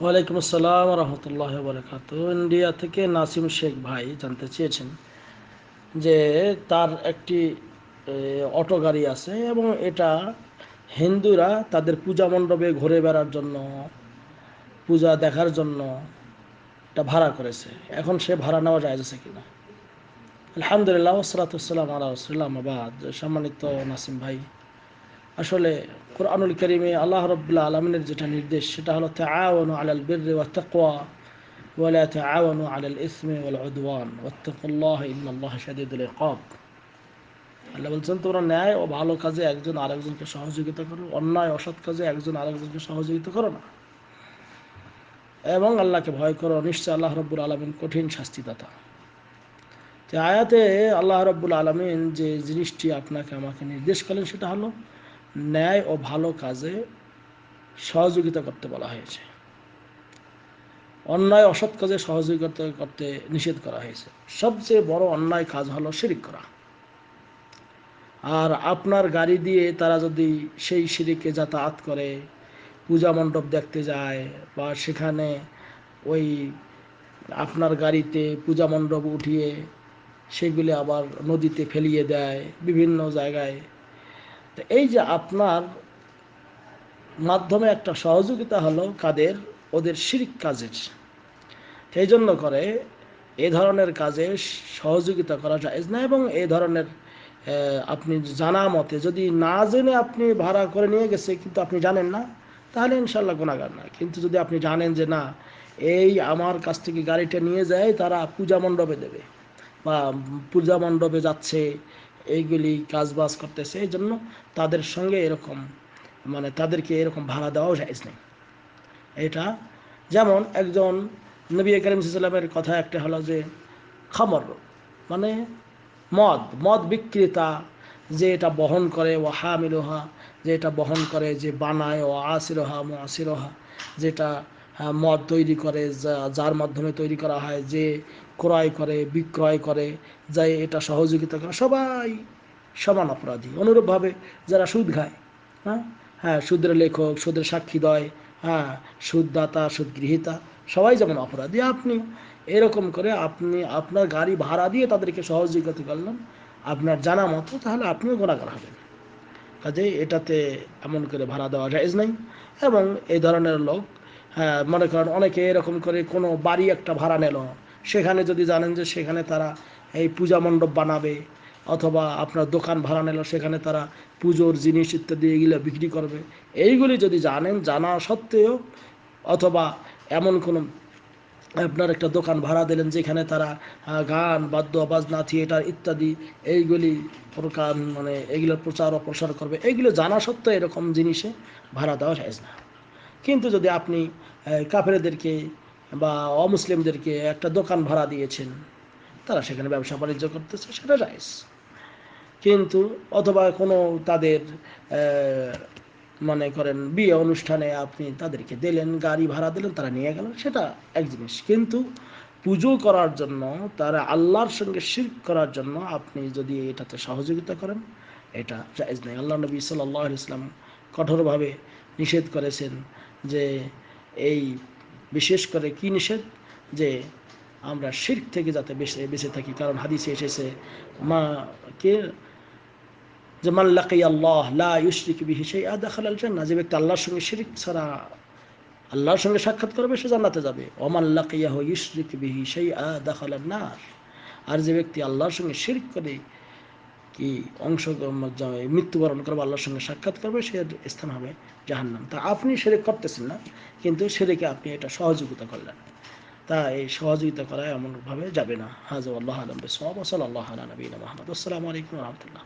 ওয়ালাইকুম আসসালাম রহমতুল্লাহ বরকাত ইন্ডিয়া থেকে নাসিম শেখ ভাই জানতে চেয়েছেন যে তার একটি অটো গাড়ি আছে এবং এটা হিন্দুরা তাদের পূজা মণ্ডপে ঘুরে বেড়ার জন্য, পূজা দেখার জন্য এটা ভাড়া করেছে। এখন সে ভাড়া নেওয়া যায় আছে কিনা? আলহামদুলিল্লাহ ওসলাতাম আল্লাহ রসুল্লাহ আবাদ সম্মানিত নাসিম ভাই আসলে কোরআনুল করিমে আল্লাহ রব্বুল্লাহ আলমিনের যেটা নির্দেশ, সেটা হলো তাআওয়ানু আলাল বিররি ওয়া তাকওয়া ওয়ালা তাআওয়ানু আলাল ইসমি ওয়াল উদওয়ান। ওয়াত্তাকুল্লাহ, ইন্নাল্লাহ শাদীদুল ইকাব। আল্লাহ বলছেন, তোমরা ন্যায় ও ভালো কাজে একজন আরেকজনকে সহযোগিতা করো, অন্যায় অসৎ কাজে একজন আরেকজনকে সহযোগিতা করো না। এবং আল্লাহকে ভয় করো, নিশ্চয় আল্লাহ রব্বুল আলমিন কঠিন শাস্তিদাতা। তো আয়াতে আল্লাহ রব্বুল আলমিন যে জিনিসটি আপনাকে আমাকে নির্দেশ করেন সেটা হলো ন্যায় ও ভালো কাজে সহযোগিতা করতে বলা হয়েছে। অন্যায় অসৎ কাজে সহযোগিতা করতে নিষেধ করা হয়েছে। সবচেয়ে বড় অন্যায় কাজ হলো শিরিক করা। আর আপনার গাড়ি দিয়ে তারা যদি সেই সিঁড়িকে যাতায়াত করে, পূজা মণ্ডপ দেখতে যায় বা সেখানে ওই আপনার গাড়িতে পূজা মণ্ডপ উঠিয়ে সেগুলি আবার নদীতে ফেলিয়ে দেয়, বিভিন্ন জায়গায় এই যে আপনার মাধ্যমে একটা সহযোগিতা হলো কাদের? ওদের শিরিক কাজের। সেই জন্য করে এ ধরনের কাজে সহযোগিতা করা যায় না এবং এই ধরনের আপনি জানা মতে যদি না জেনে আপনি ভাড়া করে নিয়ে গেছে কিন্তু আপনি জানেন না, তাহলে ইনশাল্লাহ গুণাগার না। কিন্তু যদি আপনি জানেন যে না, এই আমার কাছ থেকে গাড়িটা নিয়ে যায়, তারা পূজা মণ্ডপে দেবে বা পূজা মণ্ডপে যাচ্ছে এইগুলি কাজবাজ করতেছে, এই জন্য তাদের সঙ্গে এরকম মানে তাদেরকে এরকম ভাড়া দেওয়াও যায় নেই। এটা যেমন একজন নবী করিম সাল্লামের কথা একটা হলো যে খামর মানে মদ মদ বিক্রেতা যে এটা বহন করে ও হামিলোহা, যে এটা বহন করে, যে বানায় ও আসিরোহা মো আসিরোহা যেটা মদ তৈরি করে যার মাধ্যমে তৈরি করা হয়, যে ক্রয় করে, বিক্রয় করে, যাই এটা সহযোগিতা করে, সবাই সমান অপরাধী। অনুরূপভাবে যারা সুদ খায় হ্যাঁ? হ্যাঁ সুদের লেখক, সুদের সাক্ষী দয় হ্যাঁ সুদদাতা সুদ গৃহীতা সবাই যেমন অপরাধী, আপনি এরকম করে আপনি আপনার গাড়ি ভাড়া দিয়ে তাদেরকে সহযোগিতা করলেন, আপনার জানা মতো, তাহলে আপনিও গোনাগার হবেন। কাজে এটাতে এমন করে ভাড়া দেওয়া যায় নাই, এবং এই ধরনের লোক মনে করেন অনেকে এরকম করে কোনো বাড়ি একটা ভাড়া নিল। সেখানে যদি জানেন যে সেখানে তারা এই পূজা মণ্ডপ বানাবে, অথবা আপনার দোকান ভাড়া নিল, সেখানে তারা পুজোর জিনিস ইত্যাদি এগুলো বিক্রি করবে। এইগুলি যদি জানেন, জানা সত্ত্বেও, অথবা এমন কোনো আপনার একটা দোকান ভাড়া দিলেন যেখানে তারা গান, বাদ্য, বাজনা, থিয়েটার ইত্যাদি এইগুলি প্রকার মানে এগুলোর প্রচার ও প্রসার করবে। এইগুলো জানা সত্ত্বেও এরকম জিনিসে ভাড়া দেওয়া যায় না। কিন্তু যদি আপনি কাফেরদেরকে বা অমুসলিমদেরকে একটা দোকান ভাড়া দিয়েছেন, তারা সেখানে ব্যবসা বাণিজ্য করতেছে, সেটা জায়েজ। কিন্তু অথবা কোনো তাদের মনে করেন বিয়ে অনুষ্ঠানে আপনি তাদেরকে দিলেন, গাড়ি ভাড়া দিলেন, তারা নিয়ে গেলেন, সেটা এক জিনিস। কিন্তু পুজো করার জন্য, তারা আল্লাহর সঙ্গে শিরক করার জন্য আপনি যদি এটাতে সহযোগিতা করেন, এটা জায়েজ নেই। আল্লাহ নবী সাল্লাহ ইসলাম কঠোরভাবে নিষেধ করেছেন যে এই বিশেষ করে কি নিষেধ? যে আমরা শিরক থেকে যাতে বেঁচে বেঁচে থাকি। কারণ হাদিসে এসেছে, মা কে? যে মান লাকি আল্লাহ, লা ইউশরিক বিহি শাইআ, দাখালাল জান্নাহ। যে ব্যক্তি আল্লাহর সঙ্গে শিরিক ছাড়া আল্লাহর সঙ্গে সাক্ষাৎ করবে, সে জান্নাতে যাবে। ওমান লাকিয়াহু ইউশরিক বিহি শাইআ দাখালান নার। আর যে ব্যক্তি আল্লাহর সঙ্গে শিরিক করে কি অংশ মৃত্যুবরণ করবে, আল্লাহর সঙ্গে সাক্ষাৎ করবে, সে স্থান হবে জাহান্নাম। তা আপনি সেরে করতেছেন না, কিন্তু সেরেকে আপনি এটা সহযোগিতা করলেন। তা এই সহযোগিতা করা এমনভাবে যাবে না। হাজ আল্লাহ আলম ওয়া আল্লাহ আলা নবিয়িনা মুহাম্মদ। আসসালামু আলাইকুম রাহমাতুল্লাহ।